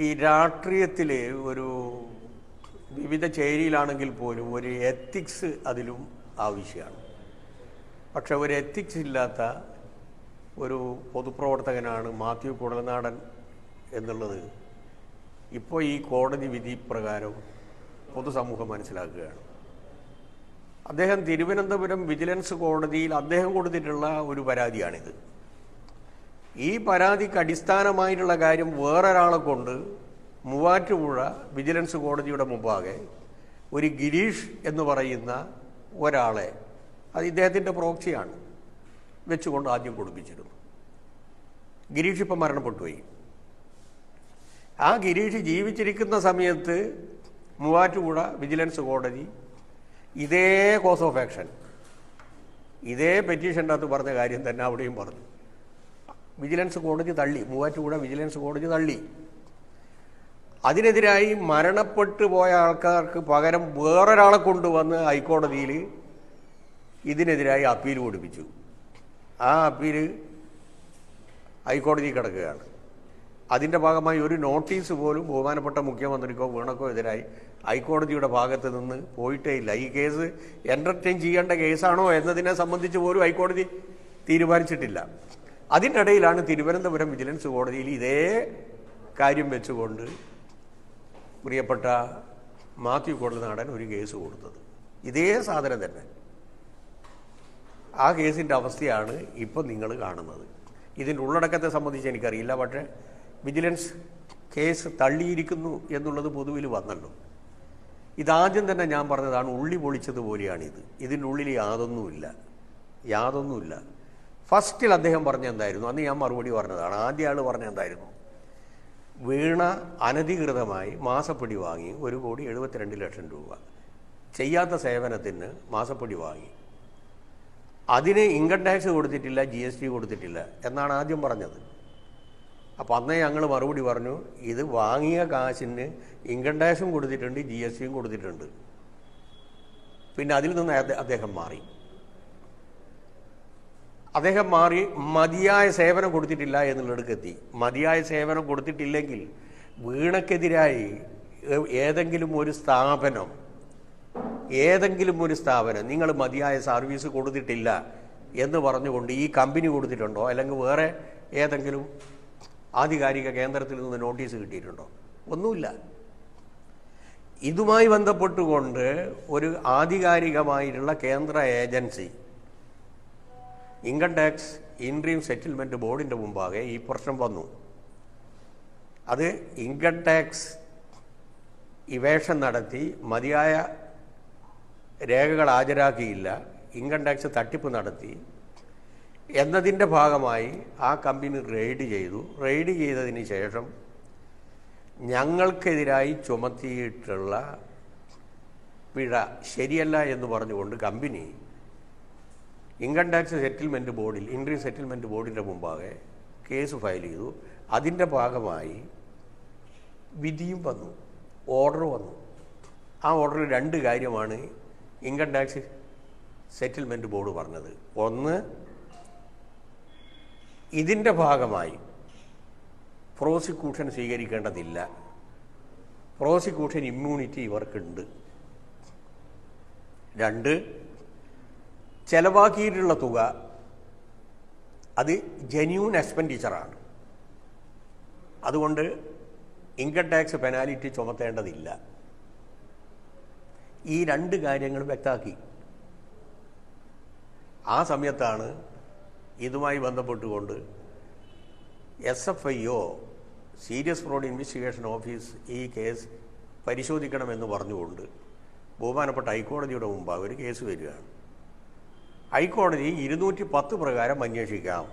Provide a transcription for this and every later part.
ഈ രാഷ്ട്രീയത്തിൽ ഒരു വിവിധ ചേരിയിലാണെങ്കിൽ പോലും ഒരു എത്തിക്സ് അതിലും ആവശ്യമാണ്. പക്ഷെ ഒരു എത്തിക്സ് ഇല്ലാത്ത ഒരു പൊതുപ്രവർത്തകനാണ് മാത്യു കുടലനാടൻ എന്നുള്ളത് ഇപ്പോൾ ഈ കോടതി വിധി പ്രകാരം പൊതുസമൂഹം മനസ്സിലാക്കുകയാണ്. അദ്ദേഹം തിരുവനന്തപുരം വിജിലൻസ് കോടതിയിൽ അദ്ദേഹം കൊടുത്തിട്ടുള്ള ഒരു പരാതിയാണിത്. ഈ പരാതിക്ക് അടിസ്ഥാനമായിട്ടുള്ള കാര്യം വേറൊരാളെ കൊണ്ട് മൂവാറ്റുപുഴ വിജിലൻസ് കോടതിയുടെ മുമ്പാകെ ഒരു ഗിരീഷ് എന്ന് പറയുന്ന ഒരാളെ അത് ഇദ്ദേഹത്തിന്റെ പ്രോക്സിയാണ് വെച്ചുകൊണ്ട് ആദ്യം കൊടുപ്പിച്ചിരുന്നു. ഗിരീഷ് ഇപ്പം മരണപ്പെട്ടുപോയി ആ ഗിരീഷ് ജീവിച്ചിരിക്കുന്ന സമയത്ത് മൂവാറ്റുപുഴ വിജിലൻസ് കോടതി ഇതേ കോസ് ഓഫ് ആക്ഷൻ ഇതേ പെറ്റീഷന്റെ അകത്ത് പറഞ്ഞ കാര്യം തന്നെ അവിടെയും പറഞ്ഞു. വിജിലൻസ് കോടതി തള്ളി. മൂവാറ്റുപുഴ വിജിലൻസ് കോടതി തള്ളി. അതിനെതിരായി മരണപ്പെട്ടു പോയ ആൾക്കാർക്ക് പകരം വേറൊരാളെ കൊണ്ടുവന്ന് ഹൈക്കോടതിയിൽ ഇതിനെതിരായി അപ്പീൽ കൊടുപ്പിച്ചു. ആ അപ്പീൽ ഹൈക്കോടതി കിടക്കുകയാണ്. അതിന്റെ ഭാഗമായി ഒരു നോട്ടീസ് പോലും ബഹുമാനപ്പെട്ട മുഖ്യമന്ത്രിക്കോ വീണക്കോ എതിരായി ഹൈക്കോടതിയുടെ ഭാഗത്ത് നിന്ന് പോയിട്ടേ ഇല്ല. ഈ കേസ് എന്റർടൈൻ ചെയ്യേണ്ട കേസാണോ എന്നതിനെ സംബന്ധിച്ച് പോലും ഹൈക്കോടതി തീരുമാനിച്ചിട്ടില്ല. അതിന്റെ ഇടയിലാണ് തിരുവനന്തപുരം വിജിലൻസ് കോടതിയിൽ ഇതേ കാര്യം വെച്ചുകൊണ്ട് പ്രിയപ്പെട്ട മാത്യു കൊടനാടൻ ഒരു കേസ് കൊടുത്തത്. ഇതേ സാധനം തന്നെ. ആ കേസിന്റെ അവസ്ഥയാണ് ഇപ്പം നിങ്ങൾ കാണുന്നത്. ഇതിന്റെ ഉള്ളടക്കത്തെ സംബന്ധിച്ച് എനിക്കറിയില്ല പക്ഷേ വിജിലൻസ് കേസ് തള്ളിയിരിക്കുന്നു എന്നുള്ളത് പൊതുവിൽ വന്നല്ലോ. ഇതാദ്യം തന്നെ ഞാൻ പറഞ്ഞതാണ് ഉള്ളി പൊളിച്ചതുപോലെയാണിത്. ഇതിനുള്ളിൽ യാതൊന്നുമില്ല. യാതൊന്നുമില്ല. ഫസ്റ്റിൽ അദ്ദേഹം പറഞ്ഞ എന്തായിരുന്നു? അന്ന് ഞാൻ മറുപടി പറഞ്ഞതാണ്. ആദ്യ ആൾ പറഞ്ഞ എന്തായിരുന്നു? വീണ അനധികൃതമായി മാസപ്പടി വാങ്ങി ഒരു കോടി എഴുപത്തിരണ്ട് ലക്ഷം രൂപ. ചെയ്യാത്ത സേവനത്തിന് മാസപ്പടി വാങ്ങി. അതിന് ഇൻകം ടാക്സ് കൊടുത്തിട്ടില്ല ജി എസ് ടി കൊടുത്തിട്ടില്ല എന്നാണ് ആദ്യം പറഞ്ഞത്. അപ്പോൾ അന്നേ ഞങ്ങൾ മറുപടി പറഞ്ഞു ഇത് വാങ്ങിയ കാശിന് ഇൻകം ടാക്സും കൊടുത്തിട്ടുണ്ട് ജി എസ് ടിയും കൊടുത്തിട്ടുണ്ട്. പിന്നെ അതിൽ നിന്ന് അദ്ദേഹം മാറി. അദ്ദേഹം മാറി മതിയായ സേവനം കൊടുത്തിട്ടില്ല എന്നുള്ളിടക്ക് എത്തി. മതിയായ സേവനം കൊടുത്തിട്ടില്ലെങ്കിൽ വീണക്കെതിരായി ഏതെങ്കിലും ഒരു സ്ഥാപനം ഏതെങ്കിലും ഒരു സ്ഥാപനം നിങ്ങൾ മതിയായ സർവീസ് കൊടുത്തിട്ടില്ല എന്ന് പറഞ്ഞുകൊണ്ട് ഈ കമ്പനി കൊടുത്തിട്ടുണ്ടോ? അല്ലെങ്കിൽ വേറെ ഏതെങ്കിലും ആധികാരിക കേന്ദ്രത്തിൽ നിന്ന് നോട്ടീസ് കിട്ടിയിട്ടുണ്ടോ? ഒന്നുമില്ല. ഇതുമായി ബന്ധപ്പെട്ടുകൊണ്ട് ഒരു ആധികാരികമായിട്ടുള്ള കേന്ദ്ര agency income tax interim settlement ബോർഡിന്റെ മുമ്പാകെ ഈ പ്രശ്നം വന്നു. അത് ഇൻകം ടാക്സ് ഇവേഷൻ നടത്തി മതിയായ രേഖകൾ ഹാജരാക്കിയില്ല. ഇൻകം ടാക്സ് തട്ടിപ്പ് നടത്തി. എന്നതിന്റെ ഭാഗമായി ആ കമ്പനി റെയ്ഡ് ചെയ്തു. റെയ്ഡ് ചെയ്തതിന് ശേഷം ഞങ്ങൾക്കെതിരായി ചുമത്തിയിട്ടുള്ള പിഴ ശരിയല്ല എന്ന് പറഞ്ഞുകൊണ്ട് കമ്പനി ഇൻകം ടാക്സ് സെറ്റിൽമെന്റ് ബോർഡിൽ ഇൻട്രി സെറ്റിൽമെന്റ് ബോർഡിന്റെ മുമ്പാകെ കേസ് ഫയൽ ചെയ്തു. അതിന്റെ ഭാഗമായി വിധിയും വന്നു ഓർഡർ വന്നു. ആ ഓർഡറിൽ രണ്ട് കാര്യമാണ് ഇൻകം ടാക്സ് സെറ്റിൽമെന്റ് ബോർഡ് പറഞ്ഞത്. ഒന്ന് ഇതിന്റെ ഭാഗമായി പ്രോസിക്യൂഷൻ സ്വീകരിക്കേണ്ടതില്ല. പ്രോസിക്യൂഷൻ ഇമ്മ്യൂണിറ്റി ഇവർക്കുണ്ട്. രണ്ട് ചെലവാക്കിയിട്ടുള്ള തുക അത് ജെന്യൂൺ എക്സ്പെൻഡിച്ചറാണ് അതുകൊണ്ട് ഇൻകം ടാക്സ് പെനാലിറ്റി ചുമത്തേണ്ടതില്ല. ഈ രണ്ട് കാര്യങ്ങൾ വ്യക്തമാക്കി. ആ സമയത്താണ് ഇതുമായി ബന്ധപ്പെട്ടുകൊണ്ട് S F I O serious fraud investigation office ഈ കേസ് പരിശോധിക്കണമെന്ന് പറഞ്ഞുകൊണ്ട് ബഹുമാനപ്പെട്ട ഹൈക്കോടതിയുടെ മുമ്പാകെ ഒരു കേസ് വരികയാണ്. ഹൈക്കോടതി ഇരുന്നൂറ്റി പത്ത് പ്രകാരം അന്വേഷിക്കാം.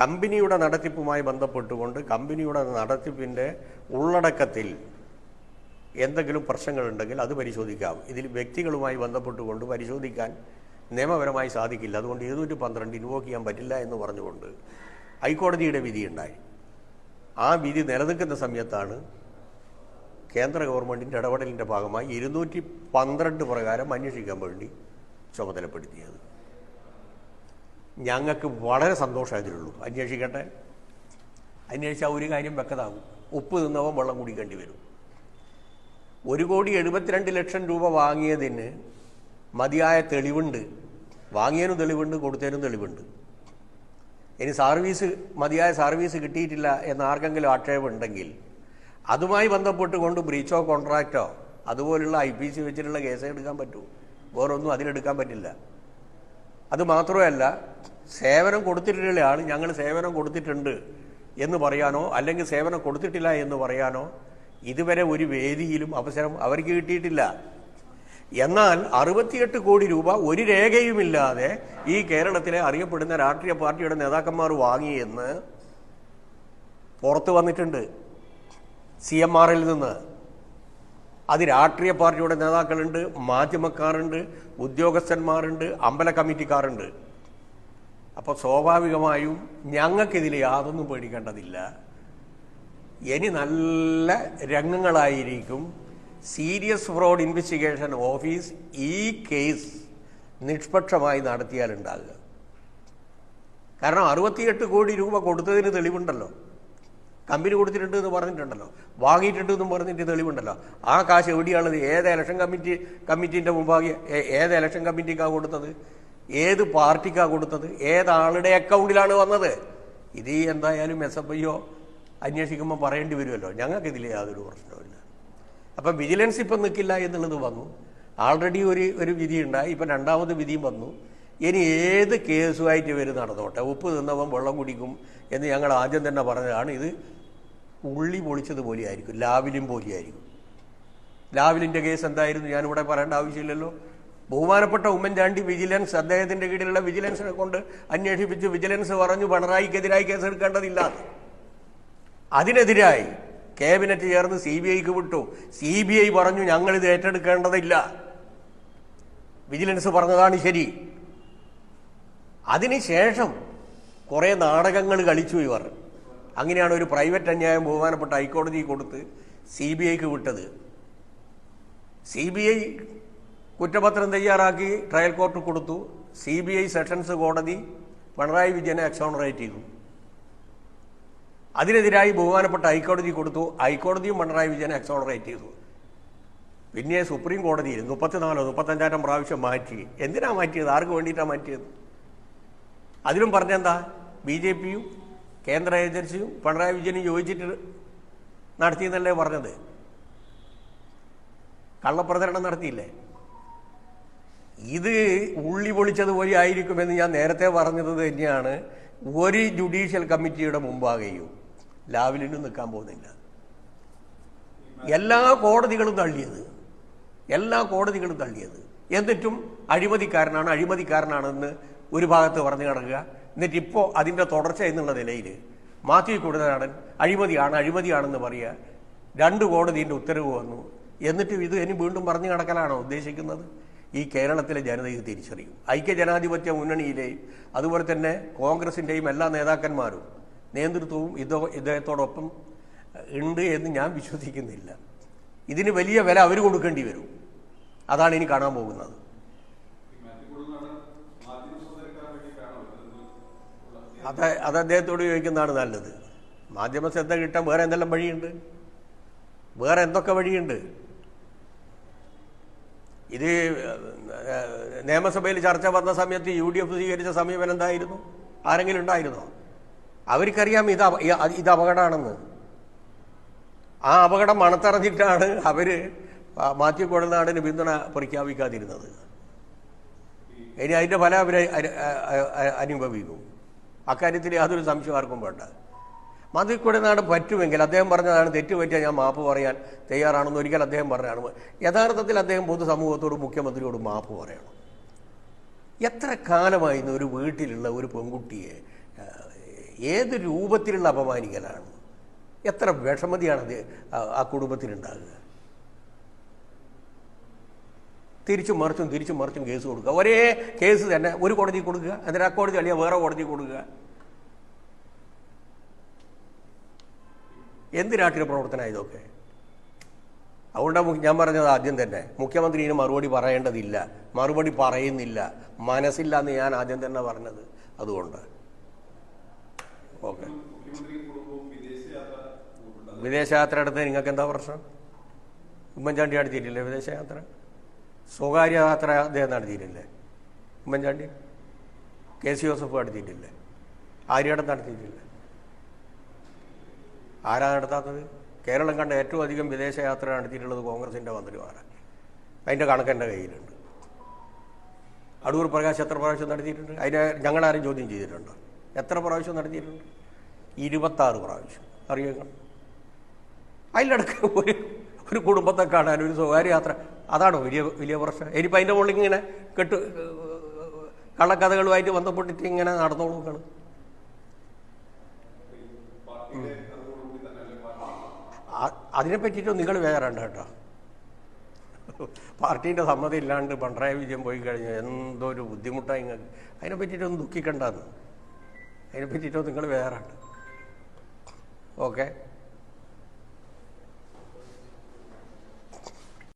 കമ്പനിയുടെ നടത്തിപ്പുമായി ബന്ധപ്പെട്ടുകൊണ്ട് കമ്പനിയുടെ നടത്തിപ്പിന്റെ ഉള്ളടക്കത്തിൽ എന്തെങ്കിലും പ്രശ്നങ്ങളുണ്ടെങ്കിൽ അത് പരിശോധിക്കാം. ഇതിൽ വ്യക്തികളുമായി ബന്ധപ്പെട്ടുകൊണ്ട് പരിശോധിക്കാൻ നിയമപരമായി സാധിക്കില്ല. അതുകൊണ്ട് ഇരുന്നൂറ്റി പന്ത്രണ്ട് ഇൻവോക്ക് ചെയ്യാൻ പറ്റില്ല എന്ന് പറഞ്ഞുകൊണ്ട് ഹൈക്കോടതിയുടെ വിധിയുണ്ടായി ആ വിധി നിലനിൽക്കുന്ന സമയത്താണ് കേന്ദ്ര ഗവൺമെന്റിന്റെ ഇടപെടലിന്റെ ഭാഗമായി ഇരുന്നൂറ്റി പന്ത്രണ്ട് പ്രകാരം അന്വേഷിക്കാൻ വേണ്ടി ചുമതലപ്പെടുത്തിയത്. ഞങ്ങൾക്ക് വളരെ സന്തോഷം അതിലുള്ളൂ അന്വേഷിക്കട്ടെ. അന്വേഷിച്ചാൽ ഒരു കാര്യം വെക്കതാകും ഉപ്പ് നിന്നവൻ വെള്ളം കുടിക്കേണ്ടി വരും. ഒരു കോടി എഴുപത്തിരണ്ട് ലക്ഷം രൂപ വാങ്ങിയതിന് മതിയായ തെളിവുണ്ട്. വാങ്ങിയതിനും തെളിവുണ്ട് കൊടുത്തതിനും തെളിവുണ്ട്. ഇനി സർവീസ് മതിയായ സർവീസ് കിട്ടിയിട്ടില്ല എന്ന് ആർക്കെങ്കിലും ആക്ഷേപമുണ്ടെങ്കിൽ അതുമായി ബന്ധപ്പെട്ടുകൊണ്ട് ബ്രീച്ച് കോൺട്രാക്റ്റോ അതുപോലുള്ള ഐ പി സി വെച്ചിട്ടുള്ള കേസ് എടുക്കാൻ പറ്റൂ വേറൊന്നും അതിലെടുക്കാൻ പറ്റില്ല. അത് മാത്രമല്ല സേവനം കൊടുത്തിട്ടുള്ള ആൾ ഞങ്ങൾ സേവനം കൊടുത്തിട്ടുണ്ട് എന്ന് പറയാനോ അല്ലെങ്കിൽ സേവനം കൊടുത്തിട്ടില്ല എന്ന് പറയാനോ ഇതുവരെ ഒരു വേദിയിലും അവസരം അവർക്ക് കിട്ടിയിട്ടില്ല. എന്നാൽ അറുപത്തിയെട്ട് കോടി രൂപ ഒരു രേഖയുമില്ലാതെ ഈ കേരളത്തിലെ അറിയപ്പെടുന്ന രാഷ്ട്രീയ പാർട്ടിയുടെ നേതാക്കന്മാർ വാങ്ങിയെന്ന് പുറത്തു വന്നിട്ടുണ്ട്. സി എം ആറിൽ നിന്ന്. അത് രാഷ്ട്രീയ പാർട്ടിയുടെ നേതാക്കളുണ്ട് മാധ്യമക്കാരുണ്ട് ഉദ്യോഗസ്ഥന്മാരുണ്ട് അമ്പല കമ്മിറ്റിക്കാരുണ്ട്. അപ്പോൾ സ്വാഭാവികമായും ഞങ്ങൾക്കിതിൽ യാതൊന്നും പേടിക്കേണ്ടതില്ല. ഇനി നല്ല രംഗങ്ങളായിരിക്കും. സീരിയസ് ഫ്രോഡ് ഇൻവെസ്റ്റിഗേഷൻ ഓഫീസ് ഈ കേസ് നിഷ്പക്ഷമായി നടത്തിയാലുണ്ടാകുക. കാരണം അറുപത്തിയെട്ട് കോടി രൂപ കൊടുത്തതിന് തെളിവുണ്ടല്ലോ. കമ്പനി കൊടുത്തിട്ടുണ്ട് എന്ന് പറഞ്ഞിട്ടുണ്ടല്ലോ. വാങ്ങിയിട്ടുണ്ട് എന്നും പറഞ്ഞിട്ട് തെളിവുണ്ടല്ലോ. ആ കാശ് എവിടെയാണുള്ളത് ഏത് ഇലക്ഷൻ കമ്മിറ്റി കമ്മിറ്റീന്റെ മുമ്പാകെ ഏത് ഇലക്ഷൻ കമ്മിറ്റിക്കാണ് കൊടുത്തത്? ഏത് പാർട്ടിക്കാണ് കൊടുത്തത്? ഏതാളുടെ അക്കൗണ്ടിലാണ് വന്നത്? ഇത് എന്തായാലും എസ് എഫ് ഐയോ അന്വേഷിക്കുമ്പോൾ പറയേണ്ടി വരുമല്ലോ. ഞങ്ങൾക്കിതിൽ യാതൊരു പ്രശ്നവുമില്ല അപ്പം വിജിലൻസ് ഇപ്പം നിൽക്കില്ല എന്നുള്ളത് വന്നു. ആൾറെഡി ഒരു ഒരു വിധി ഉണ്ടായി ഇപ്പം രണ്ടാമത് വിധിയും വന്നു. ഇനി ഏത് കേസുമായിട്ട് ഇവർ നടന്നോട്ടെ? ഉപ്പ് തിന്നവൻ വെള്ളം കുടിക്കും എന്ന് ഞങ്ങൾ ആദ്യം തന്നെ പറഞ്ഞതാണ്. ഇത് ഉള്ളി പൊളിച്ചത് പോലെയായിരിക്കും. ലാവിലും പോലെയായിരിക്കും. ലാവിലിന്റെ കേസ് എന്തായിരുന്നു? ഞാനിവിടെ പറയേണ്ട ആവശ്യമില്ലല്ലോ. ബഹുമാനപ്പെട്ട ഉമ്മൻചാണ്ടി വിജിലൻസ് അദ്ദേഹത്തിന്റെ കീഴിലുള്ള വിജിലൻസിനെ കൊണ്ട് അന്വേഷിപ്പിച്ച് വിജിലൻസ് പറഞ്ഞു പിണറായിക്കെതിരായി കേസെടുക്കേണ്ടതില്ല. അതിനെതിരായി ക്യാബിനറ്റ് ചേർന്ന് സി ബി ഐക്ക് വിട്ടു. സി ബി ഐ പറഞ്ഞു ഞങ്ങളിത് ഏറ്റെടുക്കേണ്ടതില്ല. വിജിലൻസ് പറഞ്ഞതാണ് ശരി. അതിനുശേഷം കുറേ നാടകങ്ങൾ കളിച്ചു ഇവർ. അങ്ങനെയാണ് ഒരു പ്രൈവറ്റ് അന്യായം ബഹുമാനപ്പെട്ട ഹൈക്കോടതി കൊടുത്ത് സി ബി ഐക്ക് വിട്ടത്. സി ബി ഐ കുറ്റപത്രം തയ്യാറാക്കി ട്രയൽ കോർട്ട് കൊടുത്തു. സി ബി ഐ സെഷൻസ് കോടതി പിണറായി വിജയനെ എക്സോണറേറ്റ് ചെയ്തു. അതിനെതിരായി ബഹുമാനപ്പെട്ട ഹൈക്കോടതി കൊടുത്തു. ഹൈക്കോടതിയും പിണറായി വിജയനെ എക്സോണറേറ്റ് ചെയ്തു. പിന്നെ സുപ്രീം കോടതിയിൽ മുപ്പത്തിനാലോ മുപ്പത്തഞ്ചായിരം പ്രാവശ്യം മാറ്റി. എന്തിനാ മാറ്റിയത്? ആർക്ക് വേണ്ടിയിട്ടാണ് മാറ്റിയത്? അതിലും പറഞ്ഞെന്താ? ബി ജെ പിയും കേന്ദ്ര ഏജൻസിയും പിണറായി വിജയനും യോജിച്ചിട്ട് നടത്തിയെന്നല്ലേ പറഞ്ഞത്? കള്ളപ്രചരണം നടത്തിയില്ലേ? ഇത് ഉള്ളി പൊളിച്ചതുപോലെ ആയിരിക്കുമെന്ന് ഞാൻ നേരത്തെ പറഞ്ഞത് തന്നെയാണ്. ഒരു ജുഡീഷ്യൽ കമ്മിറ്റിയുടെ മുമ്പാകെയും ലാവിലിനും നിൽക്കാൻ പോകുന്നില്ല. എല്ലാ കോടതികളും തള്ളിയത്. എല്ലാ കോടതികളും തള്ളിയത്. എന്നിട്ടും അഴിമതിക്കാരനാണ് അഴിമതിക്കാരനാണെന്ന് ഒരു ഭാഗത്ത് പറഞ്ഞു കിടക്കുക. എന്നിട്ട് ഇപ്പോൾ അതിന്റെ തുടർച്ച എന്നുള്ള നിലയിൽ മാത്യു കൂടുതലാണൻ അഴിമതിയാണ് അഴിമതിയാണെന്ന് പറയുക. രണ്ട് കോടതിന്റെ ഉത്തരവ് വന്നു. എന്നിട്ടും ഇത് ഇനി വീണ്ടും പറഞ്ഞു കിടക്കലാണോ ഉദ്ദേശിക്കുന്നത്? ഈ കേരളത്തിലെ ജനത ഇത് തിരിച്ചറിയും. ഐക്യജനാധിപത്യ മുന്നണിയിലെയും അതുപോലെ തന്നെ കോൺഗ്രസിന്റെയും എല്ലാ നേതാക്കന്മാരും നേതൃത്വവും ഇതോ ഇദ്ദേഹത്തോടൊപ്പം ഉണ്ട് എന്ന് ഞാൻ വിശ്വസിക്കുന്നില്ല. ഇതിന് വലിയ വില അവർ കൊടുക്കേണ്ടി വരും. അതാണ് ഇനി കാണാൻ പോകുന്നത്. അത് അത് അദ്ദേഹത്തോട് ചോദിക്കുന്നതാണ് നല്ലത്. മാധ്യമ ശ്രദ്ധ കിട്ടാൻ വേറെ എന്തെല്ലാം വഴിയുണ്ട്? വേറെ എന്തൊക്കെ വഴിയുണ്ട്? ഇത് നിയമസഭയിൽ ചർച്ച വന്ന സമയത്ത് യു ഡി എഫ് സ്വീകരിച്ച സമീപനം എന്തായിരുന്നു? ആരെങ്കിലും ഉണ്ടായിരുന്നോ? അവർക്കറിയാം ഇത് ഇത് അപകടമാണെന്ന്. ആ അപകടം മണത്തറിഞ്ഞിട്ടാണ് അവർ മാത്യു കുഴൽനാടിന് പിന്തുണ പ്രഖ്യാപിക്കാതിരുന്നത്. ഇനി അതിന്റെ ഫലം അവർ അനുഭവിക്കും. അക്കാര്യത്തിൽ യാതൊരു സംശയം ആർക്കും വേണ്ട. നാട് പറ്റുമെങ്കിൽ അദ്ദേഹം പറഞ്ഞതാണ് തെറ്റ് പറ്റിയാൽ ഞാൻ മാപ്പ് പറയാൻ തയ്യാറാണെന്ന് ഒരിക്കൽ അദ്ദേഹം പറഞ്ഞാണ് യഥാർത്ഥത്തിൽ അദ്ദേഹം പൊതുസമൂഹത്തോടും മുഖ്യമന്ത്രിയോടും മാപ്പ് പറയണം. എത്ര കാലമായിരുന്നു ഒരു വീട്ടിലുള്ള ഒരു പെൺകുട്ടിയെ ഏത് രൂപത്തിലുള്ള അപമാനിക്കലാണ്? എത്ര വിഷമതിയാണ് ആ കുടുംബത്തിനുണ്ടാകുക തിരിച്ചും മറിച്ചും തിരിച്ചും മറിച്ചും കേസ് കൊടുക്കുക. ഒരേ കേസ് തന്നെ ഒരു കോടതി കൊടുക്കുക എന്നിട്ട് ആ കോടതി അല്ലെങ്കിൽ വേറെ കോടതി കൊടുക്കുക. എന്ത് രാഷ്ട്രീയ പ്രവർത്തനമാണ് ഇതൊക്കെ? അതുകൊണ്ടാണ് മു- ഞാൻ പറഞ്ഞത് ആദ്യം തന്നെ. മുഖ്യമന്ത്രി ഇനി മറുപടി പറയേണ്ടതില്ല. മറുപടി പറയുന്നില്ല. മനസ്സില്ല എന്ന് ഞാൻ ആദ്യം തന്നെ പറഞ്ഞത് അതുകൊണ്ട്. ഓക്കെ. വിദേശയാത്ര എടുത്ത് നിങ്ങൾക്ക് എന്താ പ്രശ്നം? ഉമ്മൻചാണ്ടി അടുത്തിട്ടില്ലേ വിദേശയാത്ര? സ്വകാര്യ യാത്ര അദ്ദേഹം നടത്തിയിട്ടില്ലേ? ഉമ്മൻചാണ്ടി? കെ സി ജോസഫ് നടത്തിയിട്ടില്ലേ? ആര്യടം നടത്തിയിട്ടില്ലേ? ആരാ നടത്താത്തത്? കേരളം കണ്ട ഏറ്റവും അധികം വിദേശയാത്ര നടത്തിയിട്ടുള്ളത് കോൺഗ്രസിന്റെ മന്ത്രിമാരാണ് അതിന്റെ കണക്ക് എന്റെ കയ്യിലുണ്ട്. അടൂർ പ്രകാശ് എത്ര പ്രാവശ്യം നടത്തിയിട്ടുണ്ട്? അതിനെ ഞങ്ങളാരും ചോദ്യം ചെയ്തിട്ടുണ്ടോ? എത്ര പ്രാവശ്യം നടത്തിയിട്ടുണ്ട്? ഇരുപത്താറ് പ്രാവശ്യം. അറിയുക അതിലടക്കം ഒരു ഒരു കുടുംബത്തെ കാണാൻ ഒരു സ്വകാര്യ യാത്ര അതാണോ വലിയ വലിയ പ്രശ്നം? ഇനിയിപ്പോൾ അതിന്റെ മുകളിൽ ഇങ്ങനെ കെട്ട് കള്ളക്കഥകളുമായിട്ട് ബന്ധപ്പെട്ടിട്ട് ഇങ്ങനെ നടന്നോളൂക്കാണ് അതിനെ പറ്റിയിട്ട് നിങ്ങൾ വേറണ്ട കേട്ടോ. പാർട്ടീന്റെ സമ്മതി ഇല്ലാണ്ട് പിണറായി വിജയം പോയി കഴിഞ്ഞു എന്തൊരു ബുദ്ധിമുട്ടായി നിങ്ങൾക്ക്. അതിനെ പറ്റിയിട്ടൊന്നും ദുഃഖിക്കണ്ടെന്ന്. അതിനെ പറ്റിയിട്ടോ നിങ്ങൾ വേറെ ഓക്കെ?